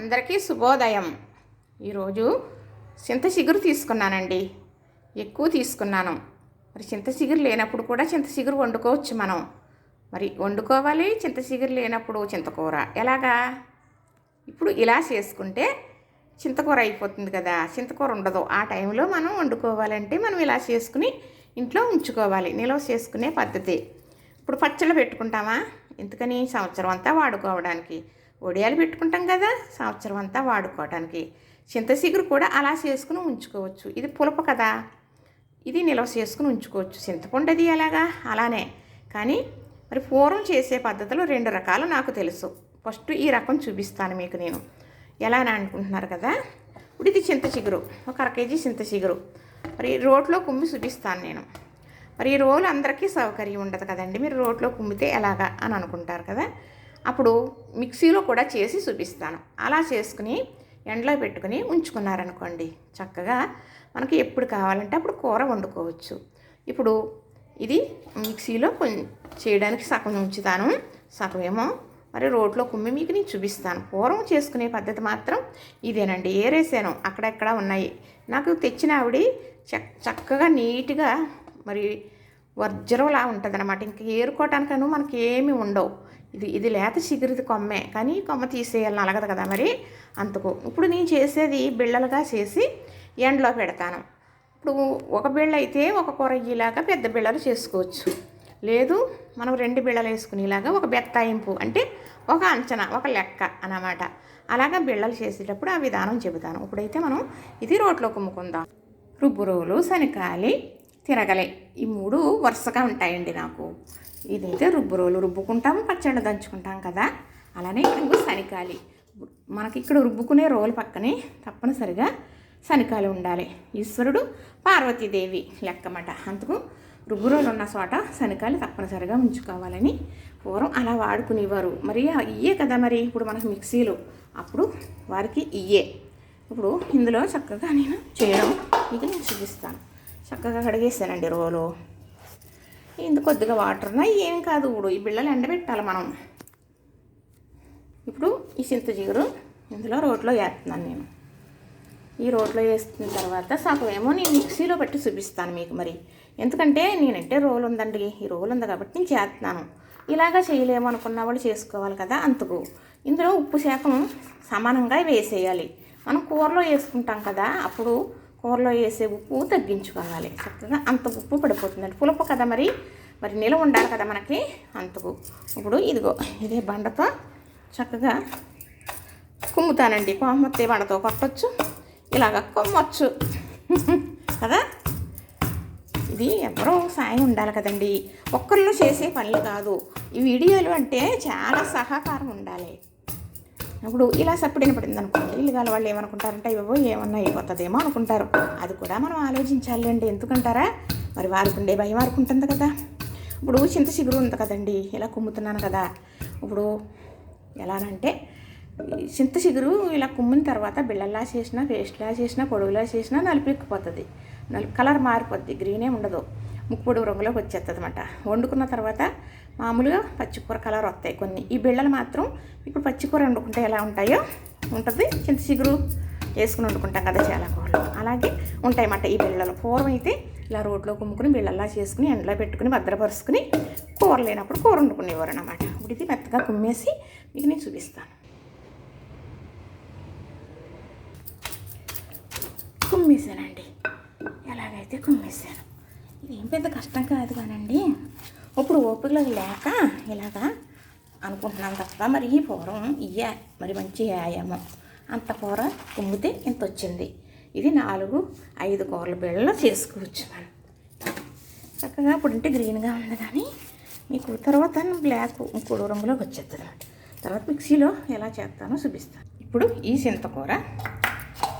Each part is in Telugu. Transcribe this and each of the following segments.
అందరికీ శుభోదయం. ఈరోజు చింత చిగురు తీసుకున్నానండి. ఎక్కువ తీసుకున్నాను. మరి చింత చిగురు లేనప్పుడు కూడా చింత చిగురు వండుకోవచ్చు మనం. మరి వండుకోవాలి చింత చిగురు లేనప్పుడు చింతకూర. ఎలాగా? ఇప్పుడు ఇలా చేసుకుంటే చింతకూర అయిపోతుంది కదా. చింతకూర ఉండదు. ఆ టైంలో మనం వండుకోవాలంటే మనం ఇలా చేసుకుని ఇంట్లో ఉంచుకోవాలి. నిల్వ చేసుకునే పద్ధతి. ఇప్పుడు పచ్చళ్ళు పెట్టుకుంటామా? ఎందుకని? సంవత్సరం అంతా వాడుకోవడానికి. ఒడియాలు పెట్టుకుంటాం కదా సంవత్సరం అంతా వాడుకోవడానికి చింతచిగురు కూడా అలా చేసుకుని ఉంచుకోవచ్చు. ఇది పులప కదా ఇది నిల్వ చేసుకుని ఉంచుకోవచ్చు. చింతపండు అది ఎలాగా? అలానే. కానీ మరి పూర్వం చేసే పద్ధతులు రెండు రకాలు నాకు తెలుసు. ఫస్ట్ ఈ రకం చూపిస్తాను మీకు నేను. ఎలా అని అనుకుంటున్నారు కదా? ఇప్పుడు ఇది చింత చిగురు ఒక అర కేజీ చింత చిగురు మరి రోట్లో కుమ్మి చూపిస్తాను నేను. మరి ఈ రోలు అందరికీ సౌకర్యం ఉండదు కదండి. మీరు రోట్లో కుమ్మితే ఎలాగా అని అనుకుంటారు కదా? అప్పుడు మిక్సీలో కూడా చేసి చూపిస్తాను. అలా చేసుకుని ఎండలో పెట్టుకుని ఉంచుకున్నారనుకోండి చక్కగా మనకి ఎప్పుడు కావాలంటే అప్పుడు కూర వండుకోవచ్చు. ఇప్పుడు ఇది మిక్సీలో చేయడానికి సగం ఉంచుతాను. సగం ఏమో మరి రోట్లో కుమ్మి మీకు నేను చూపిస్తాను. పూర్వం చేసుకునే పద్ధతి మాత్రం ఇదేనండి. ఏరేసాను అక్కడెక్కడ ఉన్నాయి? నాకు తెచ్చిన ఆవిడ చక్ చక్కగా నీట్గా మరి వజ్రంలా ఉంటుంది అనమాట ఇంకా ఏరుకోవటానికను మనకి ఏమి ఉండవు. ఇది ఇది లేత చిగురిది కొమ్మే. కానీ కొమ్మ తీసేయాలి అలగదు కదా మరి. అందుకు ఇప్పుడు నేను చేసేది బిళ్ళలుగా చేసి ఎండలో పెడతాను. ఇప్పుడు ఒక బిళ్ళ అయితే ఒక కూర ఇలాగా పెద్ద బిళ్ళలు చేసుకోవచ్చు. లేదు మనం రెండు బిళ్ళలు వేసుకునేలాగా ఒక బెత్తాయింపు అంటే ఒక అంచనా ఒక లెక్క అన్నమాట. అలాగా బిళ్ళలు చేసేటప్పుడు ఆ విధానం చెబుతాను. ఇప్పుడైతే మనం ఇది రోట్లో కుమ్ముకుందాం. రుబ్బు రోలు శనకాలి తిరగలే ఈ మూడు వరుసగా ఉంటాయండి నాకు. ఇదైతే రుబ్బు రోలు రుబ్బుకుంటాము పచ్చళ్ళు దంచుకుంటాం కదా. అలానే ఇంకో శనికాలి మనకి ఇక్కడ రుబ్బుకునే రోలు పక్కనే తప్పనిసరిగా శనికాలు ఉండాలి. ఈశ్వరుడు పార్వతీదేవి లెక్కమట అందుకు రుబ్బురోలు ఉన్న చోట శనికాలు తప్పనిసరిగా ఉంచుకోవాలని పూర్వం అలా వాడుకునేవారు. మరి ఇయ్యే కదా మరి ఇప్పుడు మనకు మిక్సీలు. అప్పుడు వారికి ఇయ్యే. ఇప్పుడు ఇందులో చక్కగా నేను చేయడం ఇది నేను చూపిస్తాను. చక్కగా కడిగేసానండి రోలు. ఇందు కొద్దిగా వాటర్ ఉన్నా ఏం కాదు ఇప్పుడు ఈ బిళ్ళలు ఎండబెట్టాలి మనం. ఇప్పుడు ఈ చింత చిగురు ఇందులో రోట్లో వేస్తున్నాను నేను. ఈ రోట్లో వేస్తున్న తర్వాత సగమేమో నేను మిక్సీలో పెట్టి చూపిస్తాను మీకు మరి. ఎందుకంటే నేనంటే రోల్ ఉందండి. ఈ రోల్ ఉంది కాబట్టి నేను చేస్తున్నాను. ఇలాగా చేయలేము అనుకున్న వాళ్ళు చేసుకోవాలి కదా అందుకు. ఇందులో ఉప్పు శాతం సమానంగా వేసేయాలి. మనం కూరలో వేసుకుంటాం కదా అప్పుడు కూరలో వేసే ఉప్పు తగ్గించుకోవాలి. చక్కగా అంత ఉప్పు పడిపోతుందండి. పులుపు కదా మరి? మరి నిలవ ఉండాలి కదా మనకి? అంతకు ఇప్పుడు ఇదిగో ఇదే బండతో చక్కగా కుమ్ముతానండి. కొమ్మతే బండతో కొట్టచ్చు ఇలాగ కొమ్మొచ్చు. కదా? ఇది ఎవరో సాయం ఉండాలి కదండి. ఒక్కళ్ళు చేసే పనులు కాదు. ఈ వీడియోలు అంటే చాలా సహకారం ఉండాలి. ఇప్పుడు ఇలా సప్పుడైన పడింది అనుకోండి ఇల్లుగాల వాళ్ళు ఏమనుకుంటారంటే ఇవ్వో ఏమన్నా అయిపోతుందేమో అనుకుంటారు. అది కూడా మనం ఆలోచించాలండి ఎందుకంటారా? మరి వారికి ఉండే భయం వారికి ఉంటుంది కదా. ఇప్పుడు చింత చిగురు ఉంది కదండి ఇలా కుమ్ముతున్నాను కదా. ఇప్పుడు ఎలానంటే చింత చిగురు ఇలా కుమ్మిన తర్వాత బిళ్ళల్లా చేసినా పేస్ట్లా చేసినా పొడుగులా చేసినా నలిపెక్కిపోతుంది నలుపు కలర్ మారిపోద్ది గ్రీనే ఉండదు. ముక్కుపొడి రంగులోకి వచ్చేస్తుంది అనమాట వండుకున్న తర్వాత మామూలుగా పచ్చికూర కలర్ వస్తాయి కొన్ని. ఈ బిళ్ళలు మాత్రం ఇప్పుడు పచ్చికూర వండుకుంటే ఎలా ఉంటాయో ఉంటుంది. చింత చిగురు వేసుకుని వండుకుంటాం కదా చాలా కూరలు. అలాగే ఉంటాయన్నమాట ఈ బిళ్ళలు. పూర్వం అయితే ఇలా రోడ్లో కుమ్ముకుని బిళ్ళల్లా చేసుకుని ఎండలో పెట్టుకుని భద్రపరుచుకుని కూర లేనప్పుడు కూర వండుకునేవారు అనమాట ఇప్పుడు ఇది మెత్తగా కుమ్మేసి మీకు నేను చూపిస్తాను. కుమ్మేశానండి. ఎలాగైతే కుమ్మేశాను. ఏం పెద్ద కష్టం కాదు కానండి. ఇప్పుడు ఓపికలో లేక ఇలాగా అనుకుంటున్నాను తప్ప మరి ఈ పూర్వం ఇయ్య మరి మంచి వ్యాయామం అంత కూర కుమ్మితే ఇంత వచ్చింది ఇది నాలుగు ఐదు కూరల బిళ్ళలో చేసుకోవచ్చు మనం. చక్కగా ఇప్పుడు అంటే గ్రీన్గా ఉంది కానీ మీకు తర్వాత బ్లాక్ ఇంకోడు రంగులోకి వచ్చేస్తుంది తర్వాత మిక్సీలో ఎలా చేస్తానో చూపిస్తాను. ఇప్పుడు ఈ చింతకూర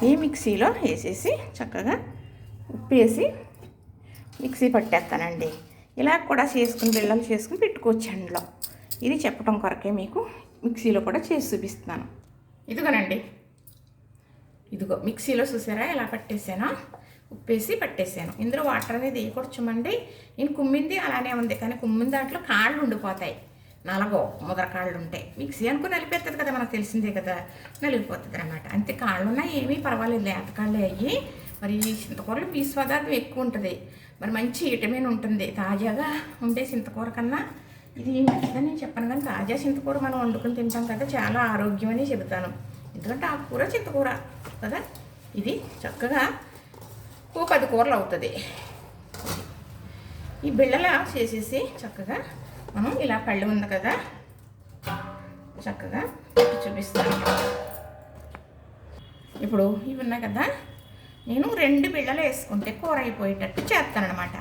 ఈ మిక్సీలో వేసేసి చక్కగా ఉప్పు వేసి మిక్సీ పట్టేస్తానండి. ఇలా కూడా చేసుకుని బిళ్ళలు చేసుకుని పెట్టుకోవచ్చు అందులో. ఇది చెప్పడం కొరకే మీకు మిక్సీలో కూడా చేసి చూపిస్తున్నాను. ఇదిగోనండి. ఇదిగో మిక్సీలో చూసారా? ఎలా పట్టేసానో? ఉప్పేసి పట్టేసాను. ఇందులో వాటర్ అనేది వేయకూడచుమండి. నేను కుమ్మింది అలానే ఉంది కానీ కుమ్మిన దాంట్లో కాళ్ళు ఉండిపోతాయి. నలగో ముదర కాళ్ళు ఉంటాయి మిక్సీ అనుకుని నలిపేస్తుంది కదా మనకు తెలిసిందే కదా. నలిగిపోతుంది అనమాట అంతే కాళ్ళు ఉన్నా ఏమీ పర్వాలేదు లేత కాళ్ళే అయ్యి. మరి చింతకూరలు పీసు పదార్థం ఎక్కువ ఉంటుంది. మరి మంచి విటమిన్ ఉంటుంది. తాజాగా ఉండే చింతకూర కన్నా ఇది మంచిదని నేను చెప్పాను కానీ తాజా చింతకూర మనం వండుకుని తింటాం కదా చాలా ఆరోగ్యం అని చెబుతాను. ఎందుకంటే ఆ కూర చింతకూర కదా? ఇది చక్కగా ఓ పది కూరలు అవుతుంది. ఈ బిళ్ళలా చేసేసి చక్కగా మనం ఇలా పళ్ళు ఉంది కదా చక్కగా చూపిస్తాం చూపిస్తాను. ఇప్పుడు ఇవి ఉన్నాయి కదా నేను రెండు బిళ్ళలు వేసుకుంటే కూర అయిపోయేటట్టు చేస్తానమాట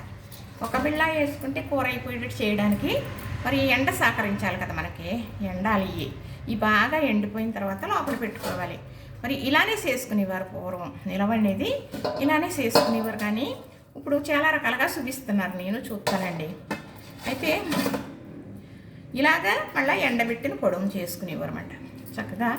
ఒక బిళ్ళ వేసుకుంటే కూర అయిపోయేటట్టు చేయడానికి మరి ఎండ సహకరించాలి కదా మనకి ఎండాలి ఇవి. బాగా ఎండిపోయిన తర్వాత లోపల పెట్టుకోవాలి. మరి ఇలానే చేసుకునేవారు పూర్వం నిలవనేది ఇలానే చేసుకునేవారు కానీ ఇప్పుడు చాలా రకాలుగా చూపిస్తున్నారు. నేను చూస్తానండి. అయితే ఇలాగా మళ్ళీ ఎండబెట్టిన పొడవు చేసుకునేవారు అనమాట చక్కగా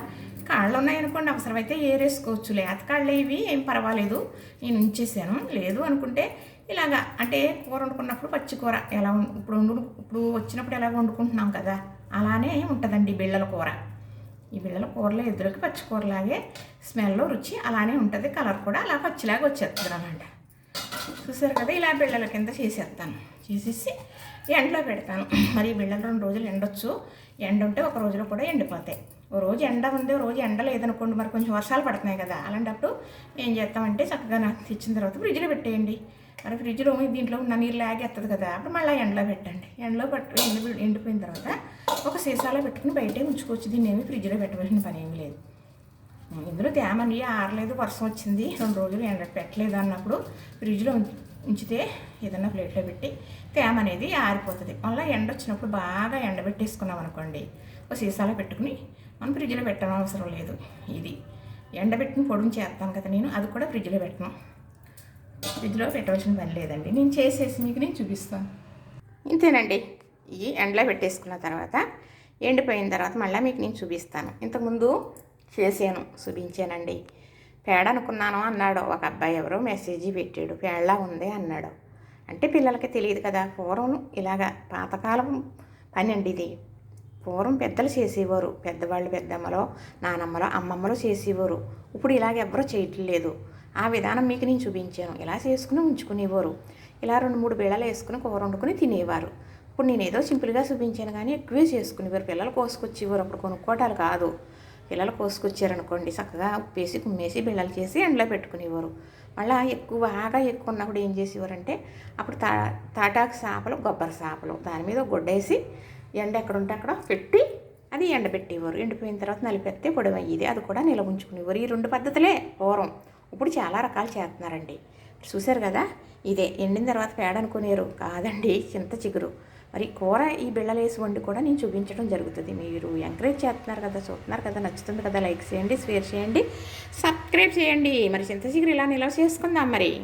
కాళ్ళు ఉన్నాయనుకోండి అవసరమైతే ఏరేసుకోవచ్చు లేత కాళ్ళు ఇవి ఏం పర్వాలేదు. నేను ఉంచేసాను. లేదు అనుకుంటే ఇలాగా అంటే కూర వండుకున్నప్పుడు పచ్చి కూర ఎలా ఇప్పుడు వండు ఇప్పుడు వచ్చినప్పుడు ఎలా వండుకుంటున్నాం కదా అలానే ఉంటుందండి బిళ్ళల కూర. ఈ బిళ్ళల కూరలో ఎదురుకి పచ్చి కూరలాగే స్మెల్ రుచి అలానే ఉంటుంది. కలర్ కూడా అలా పచ్చిలాగా వచ్చేస్తుంది అనమాట చూసారు కదా ఇలా బిళ్ళల కింద చేసేస్తాను చేసేసి ఎండలో పెడతాను. మరి బిళ్ళలు రెండు రోజులు ఎండొచ్చు. ఎండ ఉంటే ఒక రోజులో కూడా ఎండిపోతాయి. రోజు ఎండ ఉంది ఓ రోజు ఎండ లేదనుకోండి మరి కొంచెం వర్షాలు పడుతున్నాయి కదా అలాంటప్పుడు ఏం చేస్తామంటే చక్కగా నాకు తెచ్చిన తర్వాత ఫ్రిడ్జ్లో పెట్టేయండి. మరి ఫ్రిడ్జ్లో దీంట్లో ఉన్న నీళ్ళు లాగేస్తుంది కదా అప్పుడు మళ్ళీ ఎండలో పెట్టండి. ఎండలో పట్టు ఎండి ఎండిపోయిన తర్వాత ఒక సీసాలో పెట్టుకుని బయటే ఉంచుకోవచ్చు దీన్ని ఏమి ఫ్రిడ్జ్లో పెట్టవలసిన పని ఏమి లేదు. ఇందులో తేమని ఆరలేదు వర్షం వచ్చింది రెండు రోజులు ఎండ పెట్టలేదు అన్నప్పుడు ఫ్రిడ్జ్లో ఉంచి- ఉంచితే ఏదన్నా ప్లేట్లో పెట్టి తేమ అనేది ఆరిపోతుంది. మళ్ళీ ఎండ వచ్చినప్పుడు బాగా ఎండబెట్టేసుకున్నాం అనుకోండి ఒక సీసాలో పెట్టుకుని మనం ఫ్రిడ్జ్లో పెట్టడం అవసరం లేదు. ఇది ఎండబెట్టిన పొడిని చేస్తాను కదా నేను అది కూడా ఫ్రిడ్జ్లో పెట్టను. ఫ్రిడ్జ్లో పెట్టవలసిన పని లేదండి. నేను చేసేసి మీకు నేను చూపిస్తాను. ఇంతేనండి. ఈ ఎండలో పెట్టేసుకున్న తర్వాత ఎండిపోయిన తర్వాత మళ్ళీ మీకు నేను చూపిస్తాను. ఇంతకుముందు చేశాను చూపించానండి. పేడ అనుకున్నాను అన్నాడు. ఒక అబ్బాయి ఎవరో మెసేజ్ పెట్టాడు. పేడలా ఉంది అన్నాడు. అంటే పిల్లలకి తెలియదు కదా పూర్వం ఇలాగా పాతకాలం పని అండి ఇది. పూర్వం పెద్దలు చేసేవారు. పెద్దవాళ్ళు పెద్దమ్మలో నానమ్మలో అమ్మమ్మలో చేసేవారు. ఇప్పుడు ఇలాగ ఎవరూ చేయట్లేదు ఆ విధానం మీకు నేను చూపించాను. ఇలా చేసుకుని ఉంచుకునేవారు. ఇలా రెండు మూడు బిళ్ళలు వేసుకుని కూర వండుకుని తినేవారు. ఇప్పుడు నేను ఏదో సింపుల్గా చూపించాను కానీ ఎక్కువే చేసుకునేవారు. పిల్లలు కోసుకొచ్చేవారు. అప్పుడు కొనుక్కోవటాలు కాదు. పిల్లలు కోసుకొచ్చారనుకోండి చక్కగా ఉప్పేసి కుమ్మేసి బిళ్ళలు చేసి ఎండలో పెట్టుకునేవారు. మళ్ళీ ఎక్కువ బాగా ఎక్కువ ఉన్నప్పుడు ఏం చేసేవారంటే అప్పుడు తా తాటాకు చేపలు కొబ్బరి చేపలు దాని మీద ఒక గుడ్డేసి ఎండ ఎక్కడ ఉంటే అక్కడ పెట్టి అది ఎండబెట్టేవారు. ఎండిపోయిన తర్వాత నలిపెత్తే పొడవు అయ్యేది. అది కూడా నిల్వ ఉంచుకునేవారు ఈ రెండు పద్ధతులే పూర్వం. ఇప్పుడు చాలా రకాలు చేస్తున్నారండి. చూశారు కదా? ఇదే ఎండిన తర్వాత పేడ అనుకునేరు కాదండి చింత చిగురు. మరి కూర ఈ బిళ్ళలేసి వండి కూడా నేను చూపించడం జరుగుతుంది. మీరు ఎంకరేజ్ చేస్తున్నారు కదా చూస్తున్నారు కదా నచ్చుతుంది కదా లైక్ చేయండి షేర్ చేయండి సబ్స్క్రైబ్ చేయండి. మరి చింత చిగురు ఇలా నిల్వ చేసుకుందాం మరి.